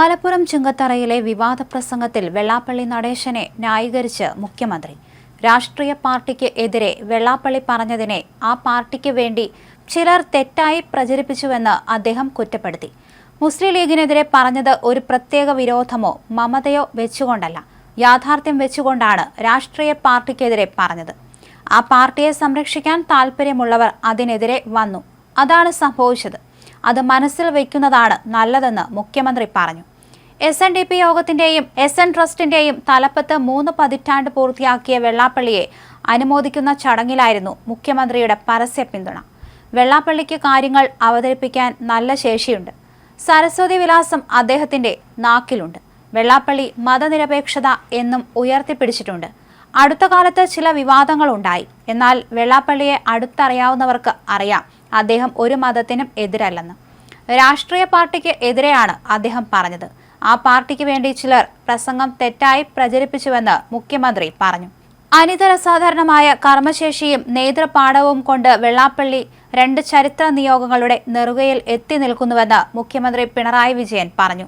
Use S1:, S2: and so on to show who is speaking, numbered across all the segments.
S1: മലപ്പുറം ചുങ്കത്തറയിലെ വിവാദ പ്രസംഗത്തിൽ വെള്ളാപ്പള്ളി നടേശനെ ന്യായീകരിച്ച് മുഖ്യമന്ത്രി. രാഷ്ട്രീയ പാർട്ടിക്ക് എതിരെ വെള്ളാപ്പള്ളി പറഞ്ഞതിനെ ആ പാർട്ടിക്ക് വേണ്ടി ചിലർ തെറ്റായി പ്രചരിപ്പിച്ചുവെന്ന് അദ്ദേഹം കുറ്റപ്പെടുത്തി. മുസ്ലിം ലീഗിനെതിരെ പറഞ്ഞത് ഒരു പ്രത്യേക വിരോധമോ മമതയോ വെച്ചുകൊണ്ടല്ല. യാഥാർത്ഥ്യം വെച്ചുകൊണ്ടാണ് രാഷ്ട്രീയ പാർട്ടിക്കെതിരെ പറഞ്ഞത്. ആ പാർട്ടിയെ സംരക്ഷിക്കാൻ താൽപ്പര്യമുള്ളവർ അതിനെതിരെ വന്നു. അതാണ് സംഭവിച്ചത്. അത് മനസ്സിൽ വയ്ക്കുന്നതാണ് നല്ലതെന്ന് മുഖ്യമന്ത്രി പറഞ്ഞു. എസ് എൻ ഡി പി യോഗത്തിന്റെയും എസ് എൻ ട്രസ്റ്റിന്റെയും തലപ്പത്ത് മൂന്ന് പതിറ്റാണ്ട് പൂർത്തിയാക്കിയ വെള്ളാപ്പള്ളിയെ അനുമോദിക്കുന്ന ചടങ്ങിലായിരുന്നു മുഖ്യമന്ത്രിയുടെ പരസ്യ പിന്തുണ. വെള്ളാപ്പള്ളിക്ക് കാര്യങ്ങൾ അവതരിപ്പിക്കാൻ നല്ല ശേഷിയുണ്ട്. സരസ്വതി വിലാസം അദ്ദേഹത്തിന്റെ നാക്കിലുണ്ട്. വെള്ളാപ്പള്ളി മതനിരപേക്ഷത എന്നും ഉയർത്തിപ്പിടിച്ചിട്ടുണ്ട്. അടുത്ത കാലത്ത് ചില വിവാദങ്ങൾ ഉണ്ടായി എന്നാൽ വെള്ളാപ്പള്ളിയെ അടുത്തറിയാവുന്നവർക്ക് അറിയാം അദ്ദേഹം ഒരു മതത്തിനും എതിരല്ലെന്ന്. രാഷ്ട്രീയ പാർട്ടിക്ക് എതിരെയാണ് അദ്ദേഹം പറഞ്ഞത്. ആ പാർട്ടിക്ക് വേണ്ടി ചിലർ പ്രസംഗം തെറ്റായി പ്രചരിപ്പിച്ചുവെന്ന് മുഖ്യമന്ത്രി പറഞ്ഞു. അനിതരസാധാരണമായ കർമ്മശേഷിയും നേതൃപാഠവും കൊണ്ട് വെള്ളാപ്പള്ളി രണ്ട് ചരിത്ര നിയോഗങ്ങളുടെ നെറുകയിൽ എത്തി നിൽക്കുന്നുവെന്ന് മുഖ്യമന്ത്രി പിണറായി വിജയൻ പറഞ്ഞു.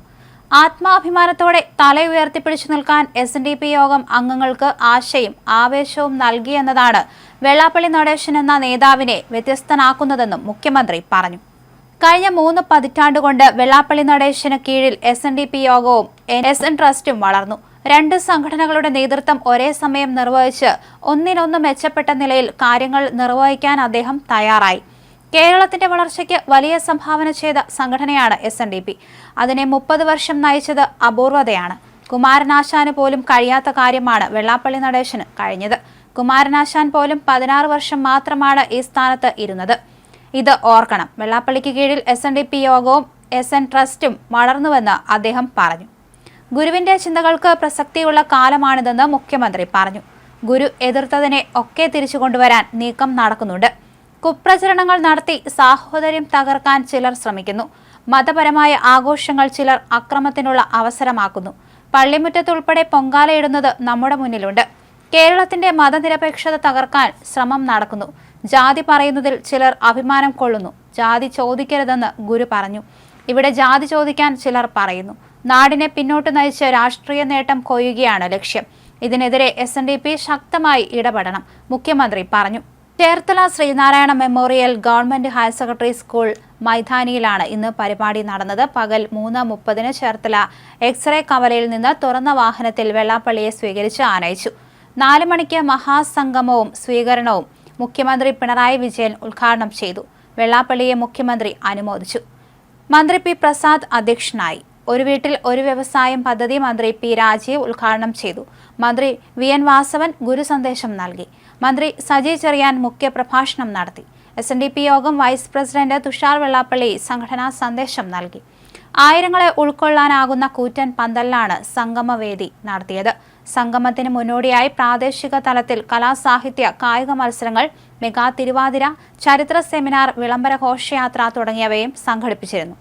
S1: ആത്മാഭിമാനത്തോടെ തല ഉയർത്തിപ്പിടിച്ചു നിൽക്കാൻ എസ് ഡി പി യോഗം അംഗങ്ങൾക്ക് ആശയും ആവേശവും നൽകിയെന്നതാണ് വെള്ളാപ്പള്ളി നടേശൻ എന്ന നേതാവിനെ വ്യത്യസ്തനാക്കുന്നതെന്നും മുഖ്യമന്ത്രി പറഞ്ഞു. കഴിഞ്ഞ മൂന്ന് പതിറ്റാണ്ടുകൊണ്ട് വെള്ളാപ്പള്ളി നടേശന് കീഴിൽ എസ് എൻ ഡി പി യോഗവും എസ് എൻ ട്രസ്റ്റും വളർന്നു. രണ്ട് സംഘടനകളുടെ നേതൃത്വം ഒരേ സമയം നിർവഹിച്ച് ഒന്നിനൊന്ന് മെച്ചപ്പെട്ട നിലയിൽ കാര്യങ്ങൾ നിർവഹിക്കാൻ അദ്ദേഹം തയ്യാറായി. കേരളത്തിന്റെ വളർച്ചയ്ക്ക് വലിയ സംഭാവന ചെയ്ത സംഘടനയാണ് എസ് എൻ ഡി പി അതിനെ മുപ്പത് വർഷം നയിച്ചത് അപൂർവതയാണ്. കുമാരനാശാന് പോലും കഴിയാത്ത കാര്യമാണ് വെള്ളാപ്പള്ളി നടേശന് കഴിഞ്ഞത്. കുമാരനാശാൻ പോലും പതിനാറ് വർഷം മാത്രമാണ് ഈ സ്ഥാനത്ത് ഇരുന്നത്. ഇത് ഓർക്കണം. വെള്ളാപ്പള്ളിക്ക് കീഴിൽ എസ് എൻ ഡി പി യോഗവും എസ് എൻ ട്രസ്റ്റും വളർന്നുവെന്ന് അദ്ദേഹം പറഞ്ഞു. ഗുരുവിന്റെ ചിന്തകൾക്ക് പ്രസക്തിയുള്ള കാലമാണിതെന്ന് മുഖ്യമന്ത്രി പറഞ്ഞു. ഗുരു എതിർത്തതിനെ ഒക്കെ തിരിച്ചു കൊണ്ടുവരാൻ നീക്കം നടക്കുന്നുണ്ട്. കുപ്രചരണങ്ങൾ നടത്തി സാഹോദര്യം തകർക്കാൻ ചിലർ ശ്രമിക്കുന്നു. മതപരമായ ആഘോഷങ്ങൾ ചിലർ അക്രമത്തിനുള്ള അവസരമാക്കുന്നു. പള്ളിമുറ്റത്തുൾപ്പെടെ പൊങ്കാലയിടുന്നത് നമ്മുടെ മുന്നിലുണ്ട്. കേരളത്തിന്റെ മതനിരപേക്ഷത തകർക്കാൻ ശ്രമം നടക്കുന്നു. ജാതി പറയുന്നതിൽ ചിലർ അഭിമാനം കൊള്ളുന്നു. ജാതി ചോദിക്കരുതെന്ന് ഗുരു പറഞ്ഞു. ഇവിടെ ജാതി ചോദിക്കാൻ ചിലർ പറയുന്നു. നാടിനെ പിന്നോട്ട് നയിച്ച് രാഷ്ട്രീയ നേട്ടം കൊയ്യുകയാണ് ലക്ഷ്യം. ഇതിനെതിരെ എസ് എൻ ഡി പി ശക്തമായി ഇടപെടണം മുഖ്യമന്ത്രി പറഞ്ഞു. Cherthala Sreenarayana memorial government higher secondary school മൈതാനിയിലാണ് ഇന്ന് പരിപാടി നടന്നത്. പകൽ മൂന്ന് മുപ്പതിന് ചേർത്തല എക്സ്റേ കവലയിൽ നിന്ന് തുറന്ന വാഹനത്തിൽ വെള്ളാപ്പള്ളിയെ സ്വീകരിച്ച് ആനയിച്ചു. നാല് മണിക്ക് മഹാസംഗമവും സ്വീകരണവും മുഖ്യമന്ത്രി പിണറായി വിജയൻ ഉദ്ഘാടനം ചെയ്തു. വെള്ളാപ്പള്ളിയെ മുഖ്യമന്ത്രി അനുമോദിച്ചു. മന്ത്രി പി പ്രസാദ് അധ്യക്ഷനായി. ഒരു വീട്ടിൽ ഒരു വ്യവസായം പദ്ധതി മന്ത്രി പി രാജീവ് ഉദ്ഘാടനം ചെയ്തു. മന്ത്രി വി എൻ വാസവൻ ഗുരുസന്ദേശം നൽകി. മന്ത്രി സജി ചെറിയാൻ മുഖ്യപ്രഭാഷണം നടത്തി. എസ് എൻ ഡി പി യോഗം വൈസ് പ്രസിഡന്റ് തുഷാർ വെള്ളാപ്പള്ളി സംഘടനാ സന്ദേശം നൽകി. ആയിരങ്ങളെ ഉൾക്കൊള്ളാനാകുന്ന കൂറ്റൻ പന്തലിലാണ് സംഗമവേദി നടത്തിയത്. സംഗമത്തിന് മുന്നോടിയായി പ്രാദേശിക തലത്തിൽ കലാസാഹിത്യ കായിക മത്സരങ്ങൾ മെഗാ തിരുവാതിര ചരിത്ര സെമിനാർ വിളംബര ഘോഷയാത്ര തുടങ്ങിയവയും സംഘടിപ്പിച്ചിരുന്നു.